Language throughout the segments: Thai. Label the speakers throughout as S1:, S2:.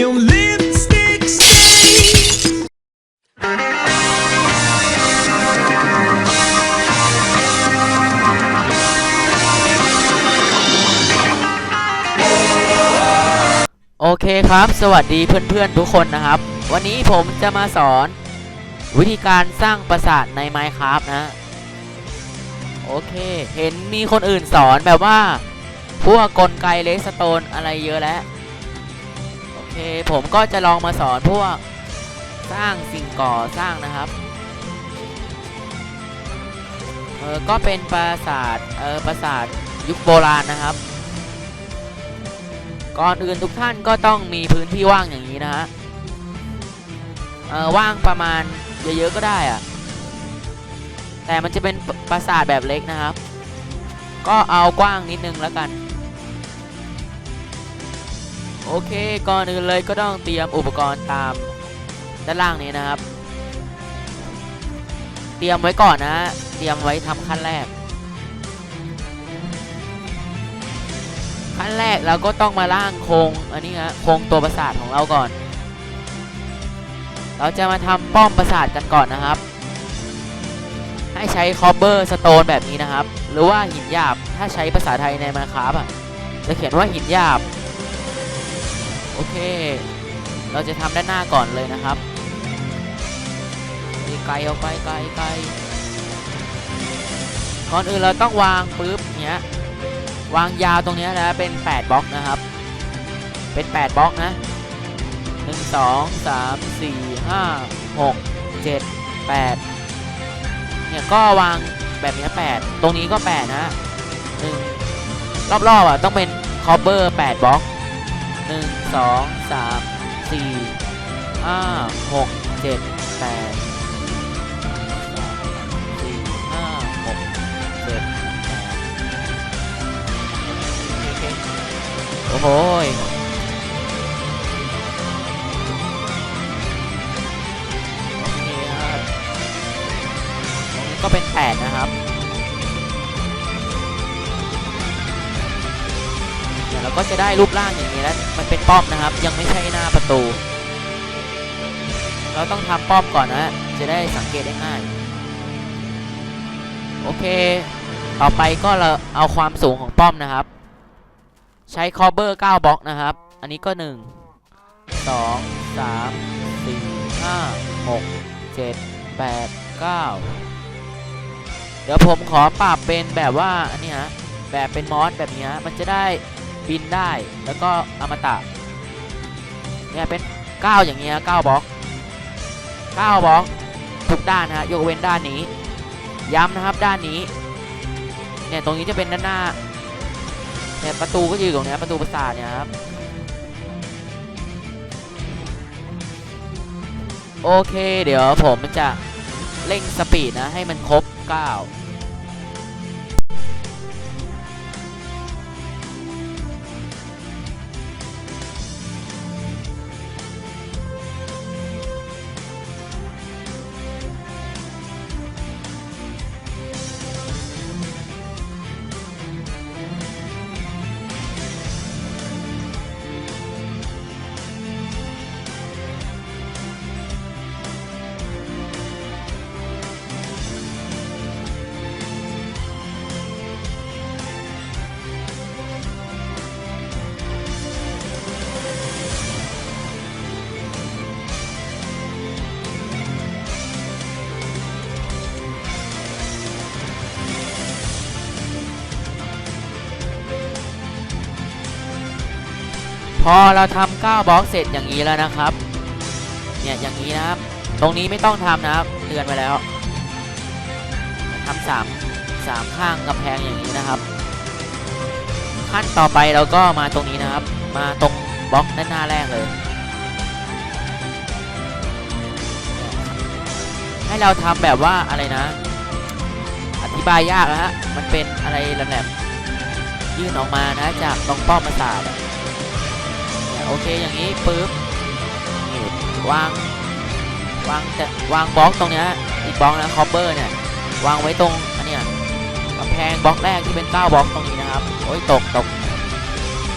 S1: Your lipstick stain.
S2: โอเคครับ สวัสดีเพื่อนๆทุกคนนะครับ วันนี้ผมจะมาสอนวิธีการสร้างปราสาทใน Minecraft นะ โอเค เห็นมีคนอื่นสอนแบบว่า พวกกลไกเลสโตนอะไรเยอะแล้ว เคผมก็จะลองมาสอนพวกสร้างสิ่งก่อสร้างนะครับเออก็เป็นปราสาทเออปราสาทยุคโบราณนะครับ ก่อนอื่นทุกท่านก็ต้องมีพื้นที่ว่างอย่างนี้นะฮะเออว่างประมาณเยอะๆก็ได้อะแต่มันจะเป็นปปราสาทแบบเล็กนะครับ ก็เอากว้างนิดนึงแล้วกัน โอเค ก่อนอื่นเลยก็ต้องเตรียมอุปกรณ์ตามด้านล่างนี้นะครับ เตรียมไว้ก่อนนะ เตรียมไว้ทำขั้นแรก ขั้นแรกเราก็ต้องมาล่างโครงอันนี้ฮะโครงตัวปราสาทของเราก่อน เราจะมาทำป้อมปราสาทกันก่อนนะครับ ให้ใช้คอปเปอร์สโตนแบบนี้นะครับ หรือว่าหินหยาบถ้าใช้ภาษาไทยในมาคาบอะจะเขียนว่าหินหยาบ โอเค เราจะทำด้านหน้าก่อนเลยนะครับไกลออกไปไกลๆก่อนอื่นเราต้องวางปุ๊บเนี้ยวางยาวตรงเนี้ยนะเป็น 8บล็อกนะครับ เป็น 8บล็อกนะ 1 2 3 4 5 6 7 8เนี่ยก็วางแบบเนี้ย8ตรงนี้ก็ 8 นะ1รอบๆอะต้องเป็นคอปเปอร์8บล็อก 1 2 3 4 5 6 7 8 4 5 6 7 8โอ้โห เดี๋ยวเราก็จะได้รูปร่างอย่างนี้แล้วมันเป็นป้อมนะครับ ยังไม่ใช่หน้าประตู เราต้องทำป้อมก่อนนะจะได้สังเกตได้ง่าย โอเค ต่อไปก็เราเอาความสูงของป้อมนะครับ ใช้คอเบอร์9บล็อกนะครับ อันนี้ก็ 1 2 3 4 5 6 7 8 9เดี๋ยวผมขอปรับเป็นแบบว่าอันนี้ฮะแบบเป็นมอสแบบนี้ฮะมันจะได้ บินได้แล้วก็อมตะเนี่ยเป็น 9 อย่างเงี้ย9บล็อก9บล็อกทุกด้านนะฮะยกเว้นด้านนี้ ย้ำนะครับด้านนี้เนี่ยตรงนี้จะเป็นด้านหน้าเนี่ยประตูก็จะอยู่ตรงนี้ประตูปราสาทเนี่ยครับโอเค เดี๋ยวผมจะเร่งสปีดนะ ให้มันครบ 9 พอเราทำ9บล็อกเสร็จอย่างนี้แล้วนะครับ เนี่ยอย่างนี้นะครับ ตรงนี้ไม่ต้องทำนะครับเตือนไปแล้วทำสามสามข้างกำแพงอย่างนี้นะครับ ขั้นต่อไปเราก็มาตรงนี้นะครับ มาตรงบล็อกด้านหน้าแรกเลย ให้เราทำแบบว่าอะไรนะ อธิบายยากนะฮะมันเป็นอะไรแหลมๆยื่นออกมานะจากตรงป้อมปราสาท โอเคอย่างนี้ปุ๊บนี่วางวางจะวางบล็อกตรงเนี้ยอีกบล็อกนะคอปเปอร์เนี่ยวางไว้ตรงอันเนี้ยกำแพงบล็อกแรกที่เป็น9บล็อกตรงนี้นะครับโอ้ยตกตก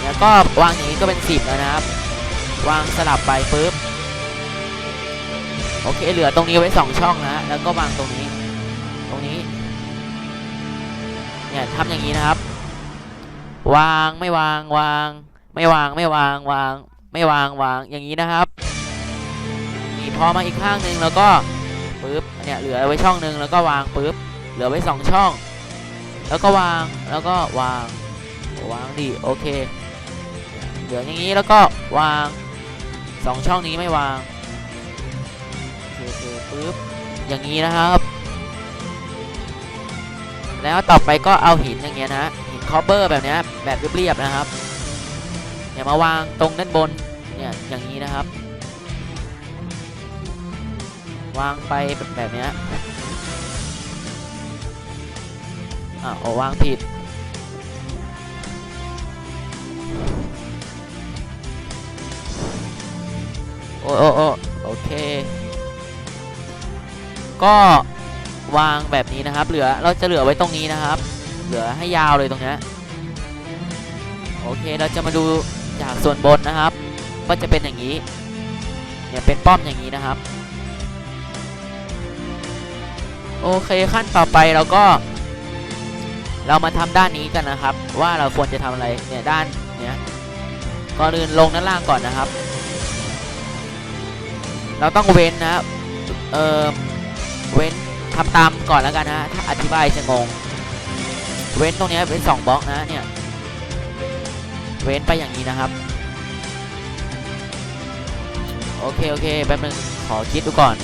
S2: เนี่ยก็วางอย่างนี้ก็เป็น10แล้วนะครับ วางสลับไปปุ๊บโอเคเหลือตรงนี้ไว้สองช่องนะแล้วก็วางตรงนี้ ตรงนี้เนี่ยทำอย่างนี้นะครับ วางไม่วางวาง ไม่วางไม่วางวาง ไม่วางวางอย่างนี้นะครับนี่พอมาอีกข้างหนึ่งแล้วก็ปุ๊บเนี่ยเหลือไว้ช่องหนึ่งแล้วก็วางปุ๊บเหลือไว้สองช่อง แล้วก็วางแล้วก็วางวางดิโอเค เหลืออย่างนี้แล้วก็วางสองช่องนี้ไม่วางโอเคโอเคปุ๊บอย่างนี้นะครับ แล้วต่อไปก็เอาหินอย่างเงี้ยนะหินคอปเปอร์แบบเนี้ยแบบเรียบๆนะครับ เนี่ยมาวางตรงด้านบนเนี่ยอย่างนี้นะครับ วางไปแบบแบบนี้อะโอ้วางผิดโอ้โอ้โอโอเค ก็วางแบบนี้นะครับ เหลือเราจะเหลือไว้ตรงนี้นะครับ เหลือให้ยาวเลยตรงนี้โอเคเราจะมาดู จากส่วนบนนะครับ ก็จะเป็นอย่างนี้เนี่ยเป็นป้อมอย่างนี้นะครับ โอเคขั้นต่อไปเราก็ เรามาทำด้านนี้กันนะครับ ว่าเราควรจะทำอะไรเนี่ยด้านเนี้ยก่อนอื่นลงด้านล่างก่อนนะครับ เราต้องเว้นนะครับเออเว้นทำตามก่อนแล้วกันนะถ้าอธิบายจะงง เว้นตรงนี้เป็นสองบล็อกนะเนี่ย เว้นไปอย่างนี้นะครับ โอเค โอเคแป๊บนึงขอคิดดูก่อน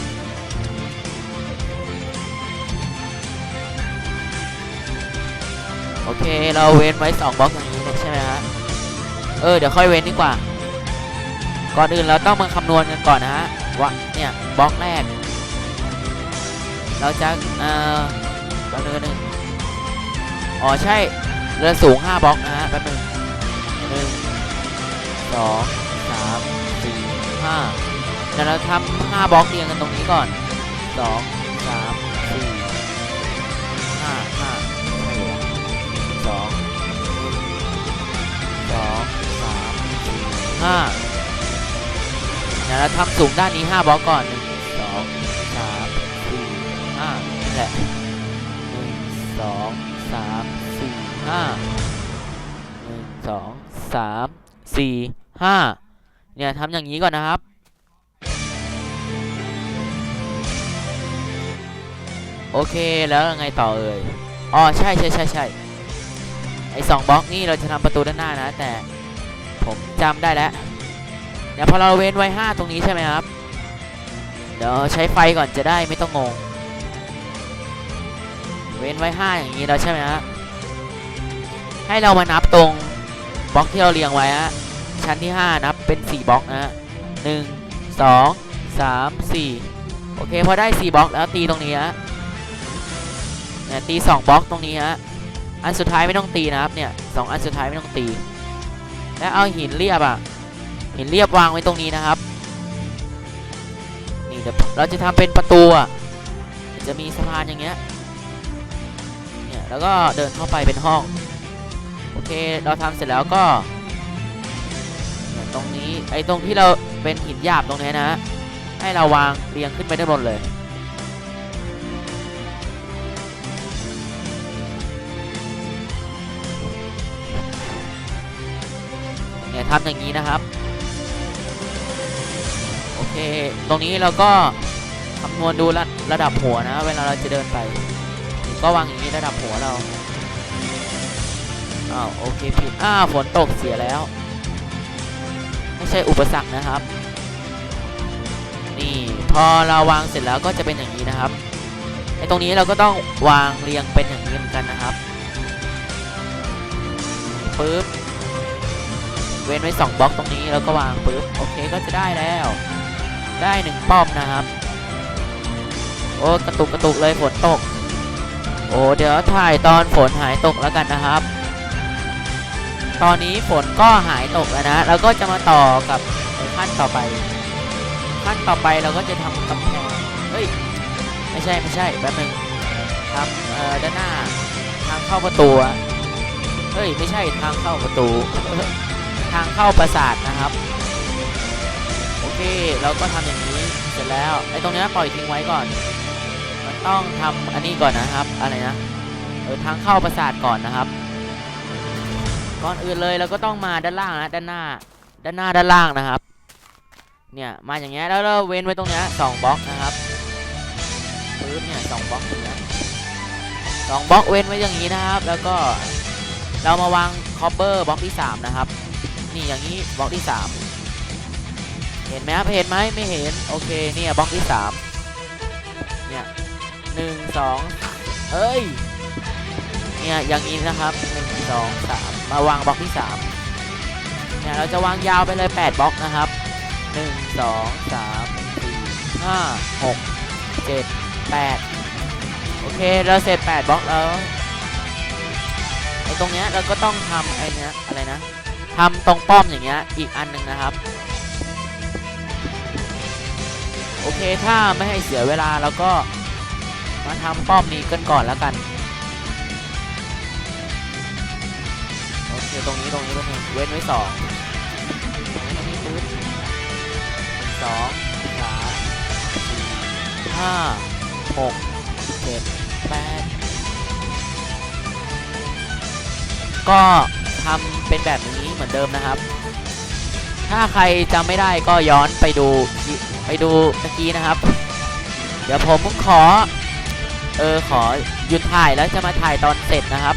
S2: โอเคเราเว้นไว้สองบล็อกอย่างนี้นะใช่ไหมฮะเออเดี๋ยวค่อยเว้นดีกว่า ก่อนอื่นเราต้องมาคำนวณกันก่อนนะฮะว่าเนี่ยบล็อกแรก เราจะเอ่อแป๊บนึงแป๊บนึงอ๋อใช่เรือสูง5บล็อกนะฮะแป๊บนึง นึ่งสองสามสี่ห้าเดี๋ยวเราทำห้าบล็อกเรียงกันตรงนี้ก่อนสองสามสี่ห้าห้าใช่เหรอสองสองสามสี่ห้าเดี๋ยวเราทำสูงด้านนี้5บล็อกก่อน1 2 3 4 5นี่แหละ1 2 3 4 5 1 2 3 4 5เนี่ยทำอย่างนี้ก่อนนะครับ โอเคแล้วไงต่อเอ่ยอ๋อใช่ใช่ใช่ใช่ไอสองบล็อกนี่เราจะทำประตูด้านหน้านะ แต่ผมจำได้แล้วเดี๋ยวพอเราเว้นไว้ 5 ตรงนี้ใช่ไหมครับ เดี๋ยวใช้ไฟก่อนจะได้ไม่ต้องงง เว้นไว้ 5 อย่างนี้แล้วใช่ไหมฮะให้เรามานับตรง บล็อกที่เราเรียงไว้ฮะชั้นที่ 5นับ เป็น 4บล็อกนะฮะหนึ่งสองสามสี่โอเคพอได้ 4บล็อกแล้วตีตรงนี้ฮะเนี่ยตี 2บล็อกตรงนี้ฮะอันสุดท้ายไม่ต้องตีนะครับเนี่ยสองอันสุดท้ายไม่ต้องตี แล้วเอาหินเรียบอะหินเรียบวางไว้ตรงนี้นะครับนี่เดี๋ยวเราจะทำเป็นประตูอะจะมีสะพานอย่างเงี้ยเนี่ยแล้วก็เดินเข้าไปเป็นห้อง โอเคเราทำเสร็จแล้วก็ตรงนี้ไอ้ตรงที่เราเป็นหินหยาบตรงนี้นะให้เราวางเรียงขึ้นไปด้านบนเลยเนี่ยทำอย่างนี้นะครับโอเค ตรงนี้เราก็คำนวณดูระระดับหัวนะ เวลาเราจะเดินไป ก็วางอย่างนี้ระดับหัวเรา อ้าวโอเคผิดอ้าวฝนตกเสียแล้ว ไม่ใช่อุปสรรคนะครับ นี่พอเราวางเสร็จแล้วก็จะเป็นอย่างนี้นะครับไอตรงนี้เราก็ต้องวางเรียงเป็นอย่างนี้เหมือนกันนะครับปึ๊บเว้นไว้2บล็อกตรงนี้แล้วก็วางปึ๊บโอเคก็จะได้แล้ว ได้หนึ่งป้อมนะครับโอ้กระตุกกระตุกเลยฝนตก โอ้เดี๋ยวถ่ายตอนฝนหายตกแล้วกันนะครับ ตอนนี้ฝนก็หายตกแล้วนะแล้วก็จะมาต่อกับขั้นต่อไป ขั้นต่อไปเราก็จะทำกำแพงเฮ้ยไม่ใช่ไม่ใช่แป๊บนึงทำเอ่อด้านหน้าทางเข้าประตูเฮ้ยไม่ใช่ทางเข้าประตู ทางเข้าปราสาทนะครับโอเคเราก็ทำอย่างนี้เสร็จแล้วไอ้ตรงนี้ปล่อยทิ้งไว้ก่อนมันต้องทำอันนี้ก่อนนะครับ อะไรนะเออทางเข้าปราสาทก่อนนะครับ ก่อนอื่นเลยเราก็ต้องมาด้านล่างนะด้านหน้า ด้านหน้าด้านล่างนะครับ เนี่ยมาอย่างเงี้ยแล้วเราเว้นไว้ตรงเนี้ยสองบล็อกนะครับปึ๊บเนี่ยสองบล็อกสองบล็อกเว้นไว้อย่างนี้นะครับ แล้วก็เรามาวางคอปเปอร์บล็อกที่สามนะครับ นี่อย่างนี้บล็อกที่สามเห็นไหมครับเห็นไหมไม่เห็นโอเคเนี่ยบล็อกที่สามเนี่ยหนึ่งสองเอ้ย เนี่ยอย่างนี้นะครับหนึ่งสองสามมาวางบล็อกที่สามเนี่ยเราจะวางยาวไปเลยแปดบล็อกนะครับหนึ่งสองสามสี่ห้าหกเจ็ดแปดโอเค เราเสร็จแปดบล็อกแล้วไอ้ตรงเนี้ยเราก็ต้องทำไอ้เนี้ยอะไรนะทำตรงป้อมอย่างเงี้ยอีกอันหนึ่งนะครับ โอเคถ้าไม่ให้เสียเวลาเราก็มาทำป้อมนี้กันก่อนแล้วกัน อเคตรงนี้ตรงนี้ตรงนี้เว้นไว้สองตรงนี้ตรงสองสามสี่ห้าหกเจ็ดแปดก็ทำเป็นแบบนี้เหมือนเดิมนะครับ ถ้าใครจำไม่ได้ก็ย้อนไปดูไปดูตะกี้นะครับ เดี๋ยวผมขอ เออขอหยุดถ่ายแล้วจะมาถ่ายตอนเสร็จนะครับ